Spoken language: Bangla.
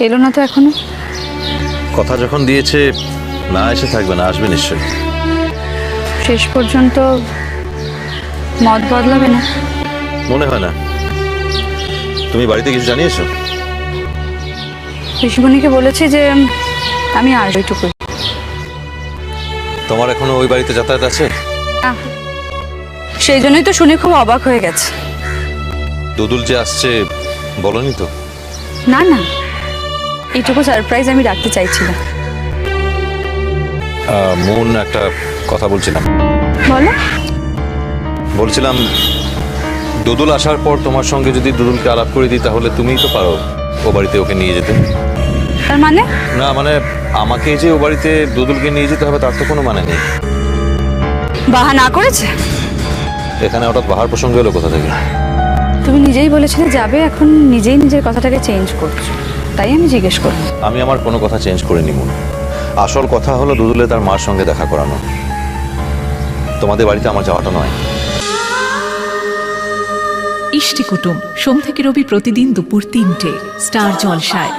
এলো না তো এখনও? কথা যখন দিয়েছে না এসে থাকবে না আসবে নিশ্চয়ই। শেষ পর্যন্ত মত বদলাবে না? মনে হয় না। তুমি বাড়িতে কিছু জানিয়েছো? ঋষিমণিকে বলেছি যে আমি আসব এইটুকুই তোমার এখনও ওই বাড়িতে যাতায়াত আছে? সেই জন্যই তো শুনে খুব অবাক হয়ে গেছে। দুদুল যে আসছে বলনি তো? না না। এইটুকু সারপ্রাইজ আমি রাখতে চাইছি না মন একটা কথা বলছিলাম। বলো। বলছিলাম দুদুল আসার পর তোমার সঙ্গে যদি দুদুলকে আলাপ করে দিই তাহলে তুমিই তো পারো ও বাড়িতে ওকে নিয়ে যেতে। তার মানে? না মানে আমাকে যে ও বাড়িতে দুদুলকে নিয়ে যেতে হবে তার তো কোনো মানে নেই। বাহা না করেছে? এখানে হঠাৎ বাহার প্রসঙ্গ এলো কোথা থেকে? তুমি নিজেই বলেছিলে যাবে এখন নিজেই নিজের কথাটাকে চেঞ্জ করছ। তাই আমি জিজ্ঞেস করব আমি আমার কোনো কথা চেঞ্জ করিনি মন। আসল কথা হলো দুদুলে তার মার সঙ্গে দেখা করানো। তোমাদের বাড়িতে আমার যাওয়াটা নয়। ইষ্টি কুটুম সোম থেকে রবি প্রতিদিন দুপুর তিনটে স্টার জলসায়।